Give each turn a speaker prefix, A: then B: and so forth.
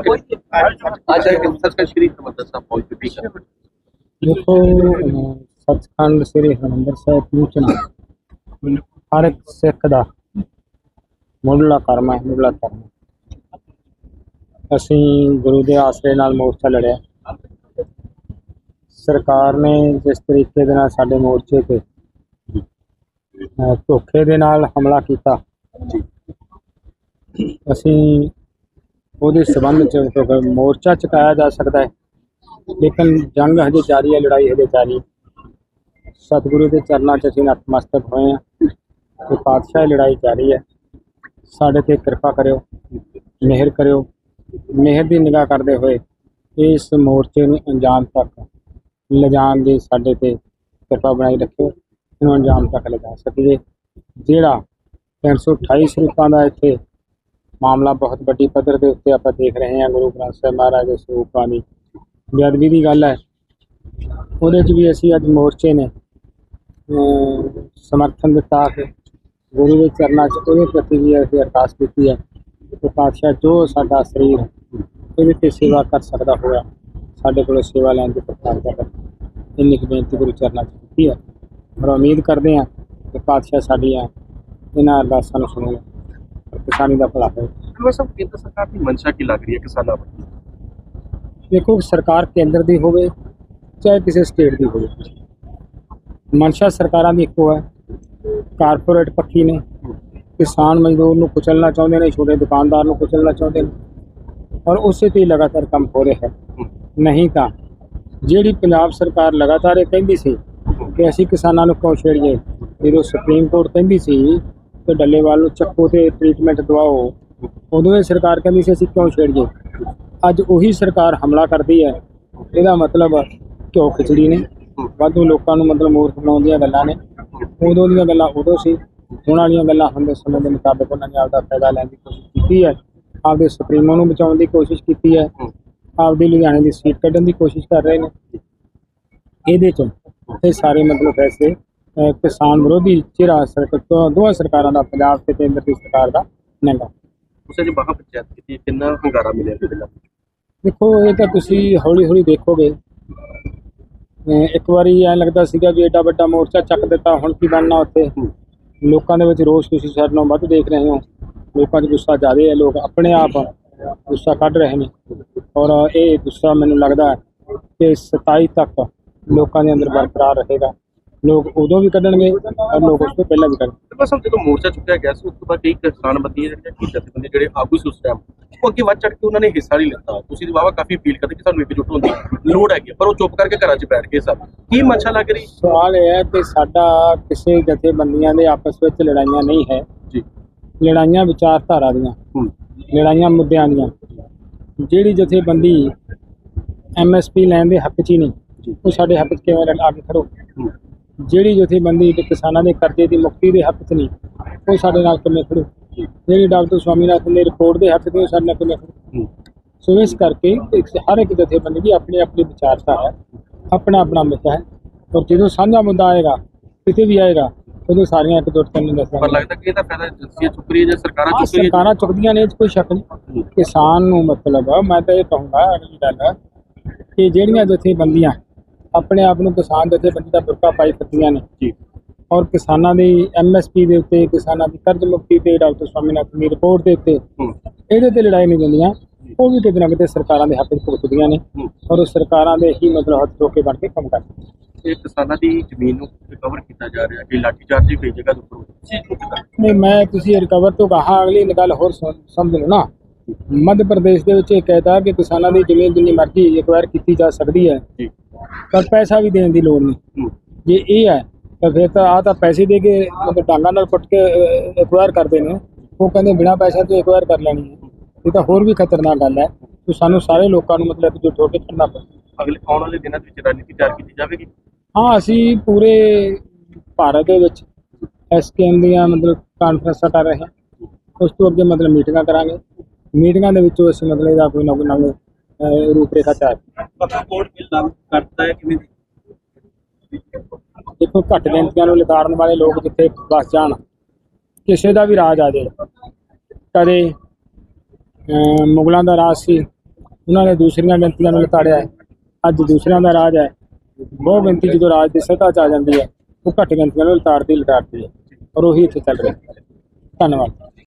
A: ਅੱਜ ਸੱਚਖੰਡ ਸ਼੍ਰੀ ਹਰਿਮੰਦਰ ਸਾਹਿਬ ਪਹੁੰਚ ਚੁੱਕੀ ਹੈ।
B: ਦੇਖੋ, ਅਹ ਸ੍ਰੀ ਹਰਿਮੰਦਰ ਸਾਹਿਬ ਪਹੁੰਚਣਾ ਹਰ ਇੱਕ ਸਿੱਖ ਦਾ ਮੁੱਢਲਾ ਕਰਮ ਹੈ, ਮੁੱਢਲਾ ਕਰਮ ਅਸੀਂ ਗੁਰੂ ਦੇ ਆਸਰੇ ਨਾਲ ਮੋਰਚਾ ਲੜਿਆ। ਸਰਕਾਰ ਨੇ ਜਿਸ ਤਰੀਕੇ ਦੇ ਨਾਲ ਸਾਡੇ ਮੋਰਚੇ ਤੇ ਧੋਖੇ ਦੇ ਨਾਲ ਹਮਲਾ ਕੀਤਾ। ਅਸੀਂ ਉਹਦੇ ਸਬੰਧ ਚ ਮੋਰਚਾ ਚੁਕਾਇਆ ਜਾ ਸਕਦਾ ਹੈ, ਲੇਕਿਨ ਜੰਗ ਹਜੇ ਜਾਰੀ ਹੈ, ਲੜਾਈ ਹਜੇ ਜਾਰੀ ਸਤਿਗੁਰੂ ਦੇ ਚਰਨਾਂ 'ਚ ਅਸੀਂ ਨਤਮਸਤਕ ਹੋਏ ਹਾਂ। ਤੇ ਪਾਤਸ਼ਾਹ ਦੀ ਲੜਾਈ ਜਾਰੀ ਹੈ। ਸਾਡੇ ਤੇ ਕਿਰਪਾ ਕਰਿਓ, ਮਿਹਰ ਕਰਿਓ। ਮਿਹਰ ਦੀ ਨਿਗਾਹ ਕਰਦੇ ਹੋਏ ਇਸ ਮੋਰਚੇ ਨੂੰ ਅੰਜਾਮ ਤੱਕ, ਲਿਜਾਣ ਦੀ ਸਾਡੇ ਤੇ ਕਿਰਪਾ ਬਣਾਈ ਰੱਖਿਓ। ਇਹਨੂੰ ਅੰਜਾਮ ਤੱਕ ਲਿਜਾ ਸਕੀਏ। ਜਿਹੜਾ 328 ਸਰੂਪਾਂ ਦਾ ਇੱਥੇ ਮਾਮਲਾ ਬਹੁਤ ਵੱਡੀ ਪੱਧਰ ਦੇ ਉੱਤੇ ਆਪਾਂ ਦੇਖ ਰਹੇ ਹਾਂ ਗੁਰੂ ਗ੍ਰੰਥ ਸਾਹਿਬ ਮਹਾਰਾਜ ਦੇ ਸਰੂਪਾਂ ਦੀ ਬੇਅਦਬੀ ਦੀ ਗੱਲ ਹੈ। ਉਹਦੇ 'ਚ ਵੀ ਅਸੀਂ ਅੱਜ ਮੋਰਚੇ ਨੇ ਸਮਰਥਨ ਦਿੱਤਾ ਕਿ ਗੁਰੂ ਦੇ ਚਰਨਾਂ 'ਚ ਉਹਦੇ ਪ੍ਰਤੀ ਵੀ ਅਸੀਂ ਅਰਦਾਸ ਕੀਤੀ ਹੈ ਕਿ ਪਾਤਸ਼ਾਹ ਜੋ ਸਾਡਾ ਸਰੀਰ ਇਹਦੇ ਤੇ ਸੇਵਾ ਕਰ ਸਕਦਾ ਹੋਇਆ, ਸਾਡੇ ਕੋਲ ਸੇਵਾ ਲੈਣ ਦੀ ਪ੍ਰਤੀਗਤਾ ਕਰ। ਇੰਨੀ ਕੁ ਬੇਨਤੀ ਗੁਰੂ ਚਰਨਾਂ 'ਚ ਕੀਤੀ ਹੈ। ਔਰ ਉਮੀਦ ਕਰਦੇ ਹਾਂ ਕਿ ਪਾਤਸ਼ਾਹ ਸਾਡੀਆਂ ਇਹਨਾਂ ਅਰਦਾਸਾਂ ਨੂੰ ਸੁਣੇਗਾ ਕਿਸਾਨੀ ਦਾ ਭਲਾ ਹੋਵੇ।
A: ਸਭ ਕੇਂਦਰ ਸਰਕਾਰ ਦੀ ਮਨਸ਼ਾ ਕੀ ਲੱਗ ਰਹੀ ਹੈ ਕਿਸਾਨਾਂ ਵੱਲ?
B: ਦੇਖੋ ਸਰਕਾਰ ਕੇਂਦਰ ਦੀ ਹੋਵੇ ਚਾਹੇ ਕਿਸੇ ਸਟੇਟ ਦੀ ਹੋਵੇ। ਮਨਸ਼ਾ ਸਰਕਾਰਾਂ ਦੀ ਇੱਕੋ ਹੈ। ਕਾਰਪੋਰੇਟ ਪੱਖੀ ਨੇ। ਕਿਸਾਨ ਮਜ਼ਦੂਰ ਨੂੰ ਕੁਚਲਣਾ ਚਾਹੁੰਦੇ ਨੇ ਛੋਟੇ ਦੁਕਾਨਦਾਰ ਨੂੰ ਕੁਚਲਣਾ ਚਾਹੁੰਦੇ ਨੇ। ਔਰ ਉਸੇ ਤੇ ਲਗਾਤਾਰ ਕੰਮ ਹੋ ਰਿਹਾ ਹੈ। ਨਹੀਂ ਤਾਂ ਜਿਹੜੀ ਪੰਜਾਬ ਸਰਕਾਰ ਲਗਾਤਾਰ ਇਹ ਕਹਿੰਦੀ ਸੀ ਕਿ ਅਸੀਂ ਕਿਸਾਨਾਂ ਨੂੰ ਕਿਉਂ ਛੇੜੀਏ ਜਦੋਂ ਸੁਪਰੀਮ ਕੋਰਟ ਕਹਿੰਦੀ ਸੀ ਕਿ ਡੱਲੇਵਾਲ ਨੂੰ ਚੱਕੋ ਤੇ ਟ੍ਰੀਟਮੈਂਟ ਦਵਾਓ। ਉਦੋਂ ਇਹ ਸਰਕਾਰ ਕਹਿੰਦੀ ਸੀ, ਅਸੀਂ ਕਿਉਂ ਛੇੜੀਏ? ਅੱਜ ਉਹੀ ਸਰਕਾਰ ਹਮਲਾ ਕਰਦੀ ਹੈ। ਇਹਦਾ ਮਤਲਬ ਘਿਓ ਖਿਚੜੀ ਨੇ। ਵਾਧੂ ਲੋਕਾਂ ਨੂੰ ਮਤਲਬ ਮੂਰਖ ਬਣਾਉਣ ਦੀਆਂ ਗੱਲਾਂ ਨੇ। ਉਦੋਂ ਦੀਆਂ ਗੱਲਾਂ ਉਦੋਂ ਸੀ। ਹੁਣ ਵਾਲੀਆਂ ਗੱਲਾਂ ਹੁੰਦੇ ਸਮੇਂ ਦੇ ਮੁਤਾਬਕ ਉਹਨਾਂ ਨੇ ਆਪਦਾ ਫਾਇਦਾ ਲੈਣ ਦੀ ਕੋਸ਼ਿਸ਼ ਕੀਤੀ ਹੈ। ਆਪਦੇ ਸੁਪਰੀਮੋ ਨੂੰ ਬਚਾਉਣ ਦੀ ਕੋਸ਼ਿਸ਼ ਕੀਤੀ ਹੈ। ਆਪਦੀ ਲੁਧਿਆਣੇ ਦੀ ਸੀਟ ਕੱਢਣ ਦੀ ਕੋਸ਼ਿਸ਼ ਕਰ ਰਹੇ ਨੇ। ਇਹਦੇ ਚੋਂ ਇਹ ਸਾਰੇ ਮਤਲਬ ਫੈਸਲੇ ਕਿਸਾਨ ਵਿਰੋਧੀ ਚਿਹਰਾ ਸਰਕਾਰ ਤੋਂ ਦੋਹਾਂ ਸਰਕਾਰਾਂ ਦਾ ਪੰਜਾਬ ਤੇ ਕੇਂਦਰ ਦੀ ਸਰਕਾਰ ਦਾ ਨੰਗਾ
A: ਉਸੇ ਜੀ ਮਹਾ ਪੰਚਾਇਤ ਕੀਤੀ ਕਿੰਨਾ ਹੰਗਾਰਾ ਮਿਲਿਆ ਨਾਲ?
B: ਦੇਖੋ ਇਹ ਤਾਂ ਤੁਸੀਂ ਹੌਲੀ ਹੌਲੀ ਦੇਖੋਗੇ ਇੱਕ ਵਾਰੀ ਐਂ ਲੱਗਦਾ ਸੀਗਾ ਵੀ ਐਡਾ ਵੱਡਾ ਮੋਰਚਾ ਚੱਕ ਦਿੱਤਾ ਹੁਣ ਕੀ ਬਣਨਾ ਉੱਥੇ? ਲੋਕਾਂ ਦੇ ਵਿੱਚ ਰੋਸ ਤੁਸੀਂ ਸਾਡੇ ਨਾਲੋਂ ਵੱਧ ਦੇਖ ਰਹੇ ਹੋ। ਲੋਕਾਂ 'ਚ ਗੁੱਸਾ ਜ਼ਿਆਦਾ ਹੈ ਲੋਕ ਆਪਣੇ ਆਪ ਗੁੱਸਾ ਕੱਢ ਰਹੇ ਨੇ। ਔਰ ਇਹ ਗੁੱਸਾ ਮੈਨੂੰ ਲੱਗਦਾ ਕਿ 27 ਤੱਕ ਲੋਕਾਂ ਦੇ ਅੰਦਰ ਬਰਕਰਾਰ ਰਹੇਗਾ। ਲੋਕ ਉਦੋਂ ਵੀ ਕੱਢਣਗੇ ਔਰ ਲੋਕ ਉਸ ਤੋਂ ਪਹਿਲਾਂ ਵੀ ਕੱਢਣਗੇ
A: ਤੇ ਬਸ ਹੁਣ ਜਦੋਂ ਮੋਰਚਾ ਚੁੱਕਿਆ ਗਿਆ ਸੀ ਉਸ ਤੋਂ ਬਾਅਦ ਕਈ ਕਿਸਾਨ ਬੰਦੀਆਂ ਜਿਹੜੀਆਂ ਕੀ ਜਥੇਬੰਦੀ ਜਿਹੜੇ ਆਗੂ ਸੀ ਉਸ ਟਾਈਮ ਉਹ ਅੱਗੇ ਵੱਧ ਚੜ ਕੇ ਉਹਨਾਂ ਨੇ ਹਿੱਸਾ ਨਹੀਂ ਲਿੱਤਾ। ਤੁਸੀਂ ਵਾਵਾ ਕਾਫੀ ਅਪੀਲ ਕਰਦੇ ਕਿ ਸਾਨੂੰ ਇਕਜੁੱਟ ਹੋਣ ਦੀ ਲੋੜ ਹੈਗੀ ਪਰ ਉਹ ਚੁੱਪ ਕਰਕੇ ਘਰਾਂ 'ਚ ਬੈਠ ਗਏ ਸਭ ਕੀ ਮਨਸ਼ਾ ਲੱਗ ਰਹੀ?
B: ਸਵਾਲ ਇਹ ਹੈ ਕਿ ਸਾਡਾ ਕਿਸੇ ਜਥੇਬੰਦੀਆਂ ਦੇ ਆਪਸ ਵਿੱਚ ਲੜਾਈਆਂ ਨਹੀਂ ਹੈ।
A: ਜੀ।
B: ਲੜਾਈਆਂ ਵਿਚਾਰਧਾਰਾ ਦੀਆਂ ਲੜਾਈਆਂ ਮੁੱਦਿਆਂ ਦੀਆਂ। ਜਿਹੜੀ ਜਥੇਬੰਦੀ ਐਮਐਸਪੀ ਲੈਣ ਦੇ ਹੱਕ 'ਚ ਹੀ ਨਹੀਂ ਉਹ ਸਾਡੇ ਹੱਕ 'ਚ ਕਿਵੇਂ ਆ ਕੇ ਖੜੋ? ਜਿਹੜੀ ਜਥੇਬੰਦੀ ਤੇ ਕਿਸਾਨਾਂ ਦੇ ਕਰਜ਼ੇ ਦੀ ਮੁਕਤੀ ਦੇ ਹੱਕ 'ਚ ਨਹੀਂ ਉਹ ਸਾਡੇ ਨਾਲ ਕਿਵੇਂ ਖੜੋ? ਜਿਹੜੀ ਡਾਕਟਰ ਸਵਾਮੀਨਾਥਨ ਦੀ ਰਿਪੋਰਟ ਦੇ ਹੱਕ 'ਚ ਸਾਡੇ ਨਾਲ ਕਿਵੇਂ ਖੜੋ? ਸੋ ਇਸ ਕਰਕੇ ਇੱਕ ਹਰ ਇੱਕ ਜਥੇਬੰਦੀ ਦੀ ਆਪਣੀ ਆਪਣੀ ਵਿਚਾਰਤਾ ਹੈ ਆਪਣਾ ਆਪਣਾ ਮੁੱਦਾ ਹੈ। ਔਰ ਜਦੋਂ ਸਾਂਝਾ ਮੁੱਦਾ ਆਏਗਾ ਕਿਤੇ ਵੀ ਆਏਗਾ ਉਦੋਂ ਸਾਰੀਆਂ ਇਕਜੁੱਟ ਕਰਨ
A: ਪਰ
B: ਦੱਸਾਂਗੇ।
A: ਲੱਗਦਾ ਕਿ ਇਹਦਾ ਫਾਇਦਾ ਏਜੰਸੀਆਂ ਚੁੱਕ ਰਹੀ ਹੈ ਜਾਂ ਸਰਕਾਰਾਂ ਚੁੱਕ ਰਹੀ ਹੈ
B: ਸਰਕਾਰਾਂ ਚੁੱਕਦੀਆਂ ਨੇ ਇਹ ਕੋਈ ਸ਼ੱਕ ਨਹੀਂ। ਕਿਸਾਨ ਨੂੰ ਮਤਲਬ ਮੈਂ ਤਾਂ ਇਹ ਕਹੂੰਗਾ ਅਗਲੀ ਗੱਲ ਕਿ ਜਿਹੜੀਆਂ ਜਥੇਬੰਦੀਆਂ ਆਪਣੇ ਆਪ ਨੂੰ ਕਿਸਾਨ ਜਥੇਬੰਦੀ ਦਾ ਬੁਰਕਾ ਪਾਈ ਫਿਰਦੀਆਂ ਨੇ।
A: ਜੀ।
B: ਔਰ ਕਿਸਾਨਾਂ ਦੀ ਐਮਐਸਪੀ ਦੇ ਉੱਤੇ ਕਿਸਾਨਾਂ ਦੀ ਕਰਜ਼ ਮੁਕਤੀ ਤੇ ਡਾਕਟਰ ਸਵਾਮੀਨਾਥਨ ਦੀ ਰਿਪੋਰਟ ਦੇ ਉੱਤੇ ਇਹਦੇ ਤੇ ਲੜਾਈ ਨਹੀਂ ਦਿੰਦੀਆਂ ਉਹ ਵੀ ਕਿਤੇ ਨਾ ਕਿਤੇ ਸਰਕਾਰਾਂ ਦੇ ਹੱਕ ਵਿੱਚ ਭੁਗਤਦੀਆਂ ਨੇ ਔਰ ਉਹ ਸਰਕਾਰਾਂ ਦੇ ਹੀ ਮਤਲਬ ਹੱਥ ਰੋਕੇ ਬਣ ਕੇ ਕੰਮ ਕਰਦੀਆਂ
A: ਇਹ ਕਿਸਾਨਾਂ ਦੀ ਜ਼ਮੀਨ ਨੂੰ ਰਿਕਵਰ ਕੀਤਾ ਜਾ ਰਿਹਾ ਕਿ ਲਾਠੀ ਚਾਰਜ ਕਈ ਜਗ੍ਹਾ ਦੇ ਕਿੱਦਾਂ
B: ਨਹੀਂ ਮੈਂ ਤੁਸੀਂ ਰਿਕਵਰ ਤੋਂ ਕਹਾ ਅਗਲੀ ਗੱਲ ਹੋਰ ਸਮਝ ਲਓ ਨਾ। ਮੱਧ ਪ੍ਰਦੇਸ਼ ਦੇ ਵਿੱਚ ਇਹ ਕਹਿਤਾ ਕਿ ਕਿਸਾਨਾਂ ਦੀ ਜ਼ਮੀਨ ਜਿੰਨੀ ਮਰਜ਼ੀ ਐਕਵਾਇਰ ਕੀਤੀ ਜਾ ਸਕਦੀ ਹੈ
A: ਜੀ।
B: ਪਰ ਪੈਸਾ ਵੀ ਦੇਣ ਦੀ ਲੋੜ ਨਹੀਂ। ਜੇ ਇਹ ਹੈ ਤਾਂ ਫਿਰ ਤਾਂ ਆ ਤਾਂ ਪੈਸੇ ਦੇ ਕੇ ਮਤਲਬ ਡਾਂਗਾਂ ਨਾਲ ਪੁੱਟ ਕੇ ਐਕਵਾਇਰ ਕਰਦੇ ਨੇ। ਉਹ ਕਹਿੰਦੇ ਬਿਨਾ ਪੈਸਾ ਤੋਂ ਐਕਵਾਇਰ ਕਰ ਲੈਣੀ ਹੈ। ਇਹ ਤਾਂ ਹੋਰ ਵੀ ਖਤਰਨਾਕ ਗੱਲ ਹੈ ਤੇ ਸਾਨੂੰ ਸਾਰੇ ਲੋਕਾਂ ਨੂੰ ਮਤਲਬ ਇਕਜੁੱਟ ਹੋ ਕੇ ਕਰਨਾ ਪਊ।
A: ਅਗਲੇ ਆਉਣ ਵਾਲੇ ਦਿਨਾਂ ਵਿੱਚ ਰਣਨੀਤੀ ਤਿਆਰ ਕੀਤੀ ਜਾਵੇਗੀ?
B: ਹਾਂ ਅਸੀਂ ਪੂਰੇ ਭਾਰਤ ਦੇ ਵਿੱਚ ਐਸਕੇਐਮ ਦੀਆਂ ਮਤਲਬ ਕਾਨਫਰੰਸਾਂ ਕਰ ਰਹੇ ਹਾਂ ਉਸ ਤੋਂ ਅੱਗੇ ਮਤਲਬ ਮੀਟਿੰਗਾਂ ਕਰਾਂਗੇ। ਮੀਟਿੰਗਾਂ ਦੇ ਵਿੱਚੋਂ ਅਸੀਂ ਮਤਲਬ ਇਹਦਾ ਕੋਈ ਨਾ ਕੋਈ ਨਵੇਂ ਅਹ, ਰੂਪਰੇਖਾ ਤਿਆਰ
A: ਪਤਾ ਕੋਡ ਬਿੱਲ ਲਾਗੂ ਕਰਦਾ ਹੈ ਕਿਵੇਂ?
B: ਦੇਖੋ ਘੱਟ ਗਿਣਤੀਆਂ ਨੂੰ ਲਿਤਾੜਨ ਵਾਲੇ ਲੋਕ ਜਿੱਥੇ ਵਸ ਜਾਣ ਕਿਸੇ ਦਾ ਵੀ ਰਾਜ ਆ ਜਾਏ ਕਦੇ ਮੁਗਲਾਂ ਦਾ ਰਾਜ ਸੀ ਉਹਨਾਂ ਨੇ ਦੂਸਰੀਆਂ ਗਿਣਤੀਆਂ ਨੂੰ ਲਤਾੜਿਆ ਹੈ। ਅੱਜ ਦੂਸਰਿਆਂ ਦਾ ਰਾਜ ਹੈ। ਬਹੁ ਗਿਣਤੀ ਜਦੋਂ ਰਾਜ ਦੀ ਸੱਤਾ 'ਚ ਆ ਜਾਂਦੀ ਹੈ ਉਹ ਘੱਟ ਗਿਣਤੀਆਂ ਨੂੰ ਲਤਾੜਦੀ ਲਤਾੜਦੀ ਹੈ। ਔਰ ਉਹੀ ਇੱਥੇ ਚੱਲ ਰਿਹਾ। ਧੰਨਵਾਦ।